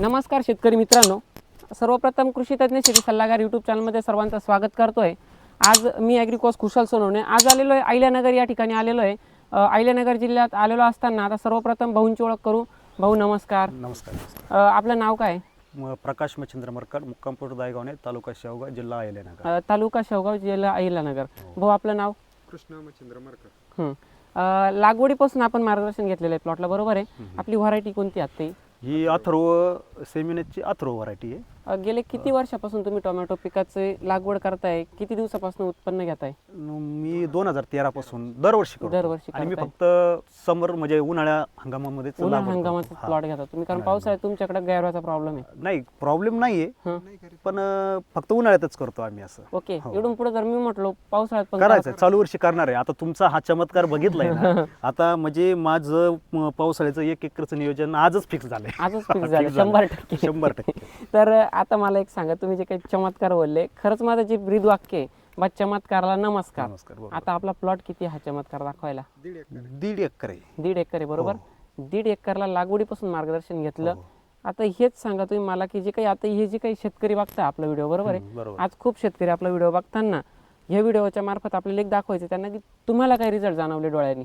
नमस्कार शेतकरी मित्रांनो. सर्वप्रथम कृषी तज्ज्ञ शेती सल्लागार यूट्यूब चॅनलमध्ये सर्वांचं स्वागत करतोय. आज मी ॲग्रिकॉस खुशाल सोनवणे. आज आलेलो आहे अहिल्यानगर या ठिकाणी आलेलो आहे. अ, अहिल्यानगर जिल्ह्यात आलेलो असताना आता सर्वप्रथम भाऊंची ओळख करू. भाऊ नमस्कार. नमस्कार आपलं नाव काय? म- प्रकाश मच्छिंद्र मरकड मुक्कामपूर दायगावणे तालुका शेवगाव जिल्हा अहिल्यानगर. अ, तालुका शेवगाव जिल्हा अहिल्यानगर. भाऊ आपलं नाव? कृष्णा मच्छिंद्र मरकर. हं. अ, लागवडीपासून आपण मार्गदर्शन घेतलेलं आहे प्लॉटला बरोबर आहे? आपली व्हरायटी कोणती आहे आता ही अथर्व सेमिनेटची अथर्व व्हरायटी आहे. गेले किती वर्षापासून तुम्ही टोमॅटो पिकाचे लागवड करताय? किती दिवसापासून उत्पन्न घेताय? न- मी दोन हजार तेरा पासून दरवर्षी करतो. दरवर्षी आणि मी करताय. फक्त समर म्हणजे उन्हाळ्या हंगामामध्ये उन्हाळ हंगामाचा प्लॉट घेता तुम्ही. कारण पावसाळ्यात तुमच्याकडे गैरवाचा प्रॉब्लेम आहे. नाही प्रॉब्लेम नाहीये. हं. पण अं, फक्त उन्हाळ्यातच करतो आम्ही असं. ओके. हो. इकडून पुढे जर मी म्हटलो पावसाळ्यात पण करायचं. चालू वर्षी करणार आहे. आता तुमचा हा चमत्कार बघितलाय ना. आता म्हणजे माझं म, पावसाळ्याचं एक एकरचं नियोजन आजच फिक्स झालंय. आजच फिक्स Fix झालं. शंभर टक्के. शंभर टक्के. तर आता मला एक सांगा तुम्ही जे काही चमत्कार बोलले खरंच माझं जे ब्रीद वाक्य आहे बा चमत्काराला नमस्कार. नमस्कार बरोबर. आता आपला प्लॉट किती हा चमत्कार दाखवायला? दीड एकर. दीड एकर आहे. दीड एकर आहे बरोबर? दीड एकरला लागवडीपासून मार्गदर्शन घेतलं. हो. आता हेच सांगा तुम्ही मला की जे काही आता हे जे काही शेतकरी बघता आपला व्हिडिओ बरोबर हम्म, आहे बरोबर. आज खूप शेतकरी आपला व्हिडिओ बघताना ह्या व्हिडिओच्या मार्फत आपल्याला एक दाखवायचं त्यांना की तुम्हाला काय रिझल्ट जाणवले डोळ्यांनी?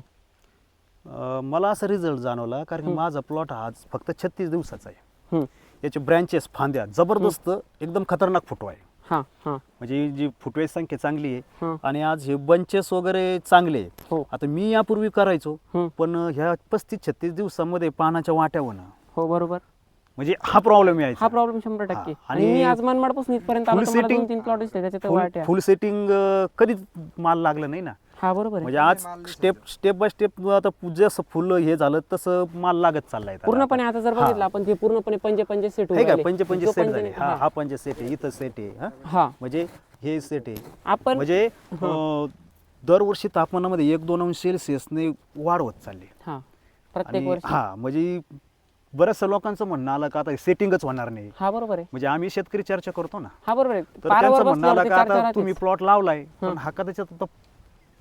अं, मला असा रिझल्ट जाणवला कारण की माझा प्लॉट आज फक्त छत्तीस दिवसाचा आहे. हम्म. याचे ब्रँचेस फांद्या. जबरदस्त एकदम खतरनाक फुटवा आहे. हां हां. म्हणजे जी फुटव्याची संख्या चांगली हं. आहे आणि आज हे बंचेस वगैरे चांगले आहे. हो. आता मी यापूर्वी करायचो. पण ह्या पस्तीस छत्तीस दिवसामध्ये पानाच्या वाट्या होणं. हो बरोबर. म्हणजे हा प्रॉब्लेम यायचा. हा प्रॉब्लेम शंभर टक्के. हा, आणि आणि मी आज मनमाडपासून इथपर्यंत आलो तीन प्लॉट दिसले त्याच्यात फुल वाट्या. फुल सेटिंग कधीच माल लागला नाही ना. हा बरोबर आहे. म्हणजे आज स्टेप स्टेप बाय स्टेप आता जसं फुल हे झालं तसं माल लागत चाललाय. पूर्णपणे आता जर बघितलं आपण ते पूर्णपणे पंजे पंजे सेट हे काय पंचे पंचे सेट झाले. हा हा. पंचे सेट आहे इथं सेट आहे हा. म्हणजे हे सेट आहे. आपण म्हणजे दरवर्षी तापमानामध्ये एक दोन अंश सेल्सिअसने वाढ होत चालली. हा. प्रत्येक आणि वर्षी. हा म्हणजे बऱ्याचशा लोकांचं म्हणणं आलं का आता सेटिंगच होणार नाही. हा बरोबर आहे. म्हणजे आम्ही शेतकरी चर्चा करतो ना. हा बरोबर आहे. तर त्यांचं म्हणणं आलं का आता तुम्ही. प्लॉट लावलाय पण हा कदाचित आता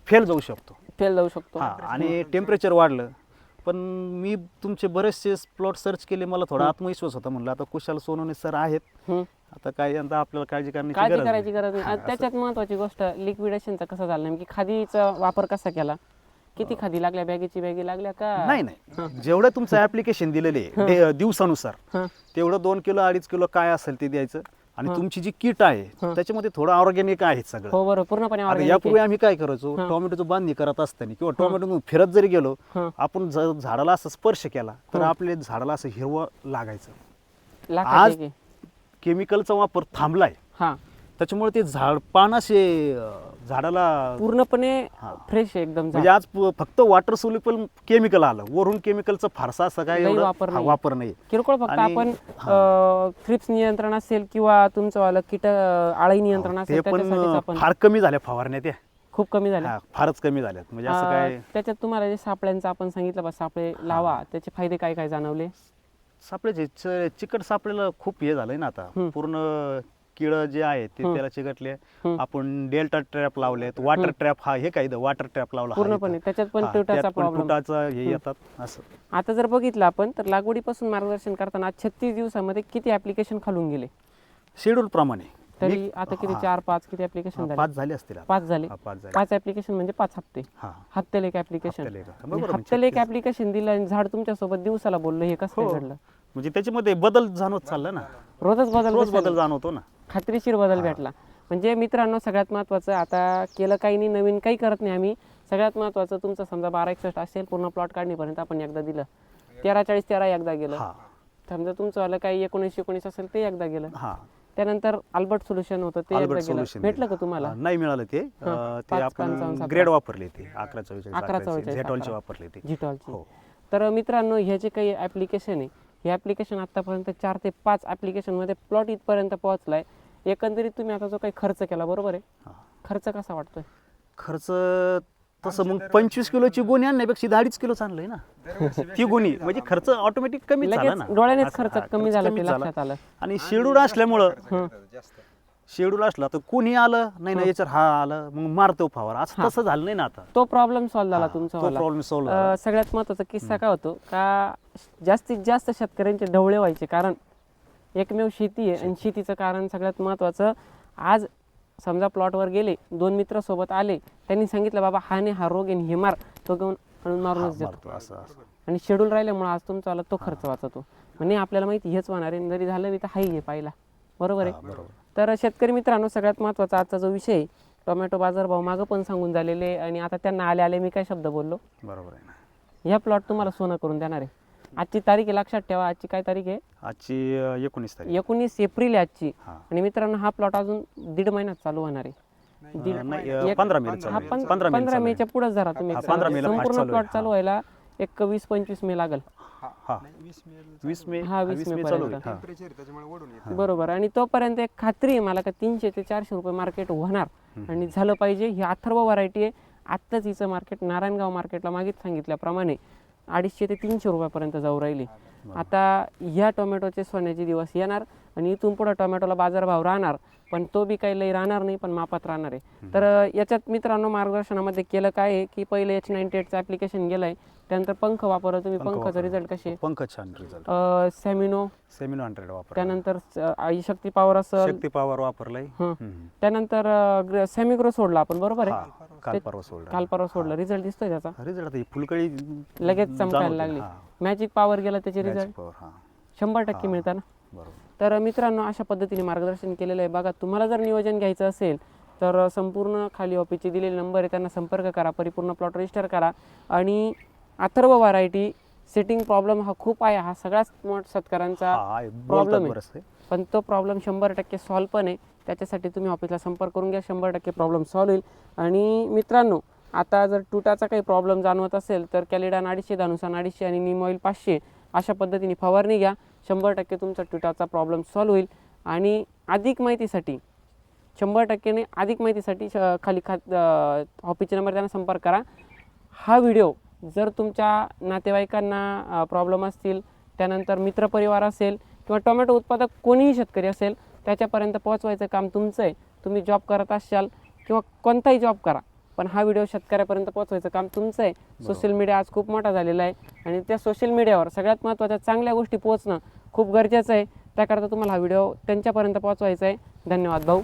फेल जाऊ शकतो. फेल जाऊ शकतो. हा आणि टेम्परेचर वाढलं. पण मी तुमचे बरेचसे प्लॉट सर्च केले मला थोडा आत्मविश्वास होता म्हणलं. आता कुशाल सोनवणे सर आहेत. हम्म. आता काय यंदा आपल्याला काळजी करण्याची काळजी गरज करायची नाही. गरज नाही आणि. त्याच्यात महत्वाची गोष्ट लिक्विडेशनचा कसा झाला नेमकी? खादीचा वापर कसा केला? किती खादी लागल्या? बॅगेची बॅगी लागल्या का? नाही नाही. जेवढं तुमचं ऍप्लिकेशन दिलेले दिवसानुसार हा. तेवढं दोन किलो अडीच किलो काय असेल ते द्यायचं. आणि तुमची जी किट आहे त्याच्यामध्ये थोडं ऑर्गॅनिक आहे सगळं. हो बरोबर पूर्णपणे आता organic यापूर्वी आहे. आम्ही काय करायचो? टोमॅटोचं बांधणी करत असताना किंवा टोमॅटो फिरत जरी गेलो हं. आपण जर झाडाला असं स्पर्श केला तर आपल्या झाडाला असं हिरवं लागायचं. लाखात आज एक आहे. केमिकलचा वापर थांबलाय. हा. त्याच्यामुळे ते झाड पान असे अं, झाडाला पूर्णपणे. फ्रेश एकदम. म्हणजे आज फक्त वॉटर सोल्युबल केमिकल आलं. वरून केमिकलचं फारसा असं काय वापर नाही. वापर नाही किरकोळ फक्त आपण थ्रिप्स नियंत्रण असेल किंवा तुमचं वालं कीट आळी नियंत्रण असेल पण फार कमी झाल्या फवारण्या त्या. खूप कमी झाले हा, फारच कमी झाल्यात. म्हणजे असं काय त्याच्यात तुम्हाला जे सापळ्यांचं आपण सांगितलं बा सापळे लावा. त्याचे फायदे काय काय जाणवले? सापळ्याचे च- चिकट सापळेला खूप हे झालंय ना आता. पूर्ण किड जे आहे ते. त्याला चिकटले. आपण डेल्टा ट्रॅप लावलेत वॉटर ट्रॅप हा हे काय वॉटर ट्रॅप लावला पूर्णपणे. त्याच्यात पण तुटाचा हे येतात असं. आता जर बघितलं आपण तर लागवडीपासून मार्गदर्शन करताना आज छत्तीस दिवसामध्ये किती ऍप्लिकेशन खालून गेले? शेड्यूल प्रमाणे. तरी आता किती? चार पाच किती ऍप्लिकेशन झाले? पाच झाले असतील. पाच झाले. पाच ऍप्लिकेशन म्हणजे पाच हप्ते. हप्त्याला एक ऍप्लिकेशन हप्त्याला एक. ऍप्लिकेशन दिलं आणि झाड तुमच्यासोबत दिवसाला बोललं हे कसं हो. घडलं? म्हणजे त्याच्यामध्ये बदल जाणवत चालला ना. रोजच बदल रोज. बदल जाणवतो ना. खात्रीशीर बदल भेटला म्हणजे मित्रांनो सगळ्यात महत्त्वाचं आता केलं काही नाही नवीन काही करत नाही आम्ही. सगळ्यात महत्त्वाचं तुमचं समजा बारा एकसष्ट असेल पूर्ण प्लॉट काढणीपर्यंत आपण एकदा दिलं. तेरा चाळीस तेरा एकदा गेलं. समजा तुमचं वालं काही एकोणीस एकोणीस असेल ते एकदा गेलं. हा. त्यानंतर अल्बर्ट सोल्युशन होतं ते एकदा गेलं. भेटलं का तुम्हाला? नाही मिळालं ते. ते आपण. ग्रेड वापरले ते अकरा चव्वेचाळीस अकरा चव्वेचाळीस, झेटॉलचे. वापरले ते. जिटॉलची हो. तर मित्रांनो हे जे काही ॲप्लिकेशन आहे हे ॲप्लिकेशन आतापर्यंत चार ते पाच ॲप्लिकेशनमध्ये प्लॉट इथपर्यंत पोहोचलाय. एकंदरीत तुम्ही आता जो काही खर्च केला बरोबर आहे. खर्च कसा वाटतोय? खर्च तसं मग पंचवीस किलोची गोणी आणण्यापेक्षा दहा अडीच किलो आणलंय ना. ती गोणी म्हणजे खर्च ऑटोमॅटिक कमी झाला ना. डोळ्यानेच खर्च कमी झाला ते. लक्षात आलं. आणि शेड्यूल असल्यामुळं शेड्यूल असला तर कोणी आलं? नाही ना याच्यावर हा आलं मग मारतो फवार. असं तसं झालं नाही ना आता. तो प्रॉब्लेम सॉल्व्ह झाला तुमचा. प्रॉब्लेम सॉल्व्ह सगळ्यात महत्त्वाचा किस्सा काय होतो? का जास्तीत जास्त शेतकऱ्यांचे ढवळे व्हायचे. कारण एकमेव शेती आहे. आणि शेतीचं कारण सगळ्यात महत्त्वाचं आज समजा प्लॉटवर गेले दोन मित्र सोबत आले त्यांनी सांगितलं बाबा हा नाही हा रोग आणि हे मार. तो घेऊन आणून मारूनच देतो. असं आणि शेड्यूल राहिल्यामुळे आज तुमचा आला तो खर्च वाचतो. म्हणजे आपल्याला माहिती हेच होणार आहे. जरी झालं बी तर हाही आहे पाहिला बरोबर हा, आहे तर शेतकरी मित्रांनो सगळ्यात महत्त्वाचा आजचा जो विषय टोमॅटो बाजारभाव मागं पण सांगून झालेले आणि आता त्यांना आले आले मी काय शब्द बोललो? बरोबर आहे ना. ह्या प्लॉट तुम्हाला सोनं करून देणार आहे. आजची तारीख आहे लक्षात ठेवा आजची काय तारीख आहे? आजची अं, एकोणीस तारीख. एकोणीस एप्रिल आहे आजची. हा. आणि मित्रांनो हा प्लॉट अजून दीड महिन्यात चालू होणार आहे. दीड अं, नाही अं, एक- पंधरा मे हा. पंधरा मे पंधरा मेच्या पुढेच जरा तुम्ही हा, सांगा. 15 मेला संपूर्ण चालू आहे. प्लॉट चालू व्हायला एक वीस पंचवीस मे लागल. हा वीस मे वीस मे हा, हा, वीस वीस मे मे चालू पर्यंत. आहे. हा. टेम्परेचर त्याच्यामुळे ओढून येते. बरोबर. आणि तोपर्यंत एक खात्री आहे मला का तीनशे ते चारशे रुपये मार्केट होणार. आणि झालं पाहिजे ही अथर्व व्हरायटी आहे. आत्ताच हिचं मार्केट नारायणगाव मार्केटला मागेच सांगितल्याप्रमाणे. अडीचशे ते तीनशे रुपयापर्यंत जाऊ राहिली. आता ह्या टोमॅटोचे सोन्याचे दिवस येणार. आणि इथून पुढे टोमॅटोला बाजारभाव राहणार पण तो बी काही लई राहणार नाही पण मापात राहणार आहे. तर याच्यात मित्रांनो मार्गदर्शनामध्ये केलं काय आहे की पहिले एच नाईन्टी एटचं ॲप्लिकेशन गेलं आहे त्यानंतर पंख वापरला. तुम्ही पंख पंखाचा. रिझल्ट कसे? पंख छान रिझल्ट सॅमिनो सेमिनो हंड्रेड वापर त्यानंतर आई शक्ती पॉवर असेल. शक्ती पॉवर वापरलाय. त्यानंतर सेमिग्रो सोडला आपण बरोबर आहे? काल परवा सोडला. काल परवा सोडला रिझल्ट दिसतोय त्याचा? रिझल्ट फुलकळी लगेच चमकायला. लागली. मॅजिक पॉवर गेला त्याचे रिझल्ट शंभर टक्के मिळतात ना? बरोबर. तर मित्रांनो अशा पद्धतीने मार्गदर्शन केलेलं आहे. बघा तुम्हाला जर नियोजन घ्यायचं असेल तर संपूर्ण खाली ऑफिसचे दिलेले नंबर आहे. त्यांना संपर्क करा परिपूर्ण प्लॉट रजिस्टर करा. आणि अथर्व व्हरायटी सेटिंग प्रॉब्लेम हा खूप आहे. हा सगळ्याच मोठ शेतकऱ्यांचा हा आहे. पण तो प्रॉब्लेम शंभर टक्के सॉल्व पण आहे. त्याच्यासाठी तुम्ही ऑफिसला संपर्क करून घ्या. शंभर टक्के प्रॉब्लेम सॉल्व होईल. आणि मित्रांनो आता जर तुटाचा काही प्रॉब्लेम जाणवत असेल तर कॅलिडान अडीचशे धानुसान अडीचशे आणि निम ऑइल पाचशे अशा पद्धतीने फवारणी घ्या. शंभर टक्के तुमचा ट्विटरचा प्रॉब्लेम सॉल्व होईल. आणि अधिक माहितीसाठी शंभर टक्केने अधिक माहितीसाठी श- खाली खात हॉपीचे नंबर त्यांना संपर्क करा. हा व्हिडिओ जर तुमच्या नातेवाईकांना प्रॉब्लेम असतील त्यानंतर मित्रपरिवार असेल किंवा टोमॅटो उत्पादक कोणीही शेतकरी असेल त्याच्यापर्यंत पोहोचवायचं काम तुमचं आहे. तुम्ही जॉब करत असाल किंवा कोणताही जॉब करा. पण हा व्हिडिओ शेतकऱ्यापर्यंत पोहोचवायचं काम तुमचं आहे. सोशल मीडिया आज खूप मोठा झालेला आहे. आणि त्या सोशल मीडियावर सगळ्यात महत्त्वाच्या चांगल्या गोष्टी पोहोचणं खूप गरजेचं आहे. त्याकरता तुम्हाला हा व्हिडिओ त्यांच्यापर्यंत पोहोचवायचा आहे. धन्यवाद भाऊ.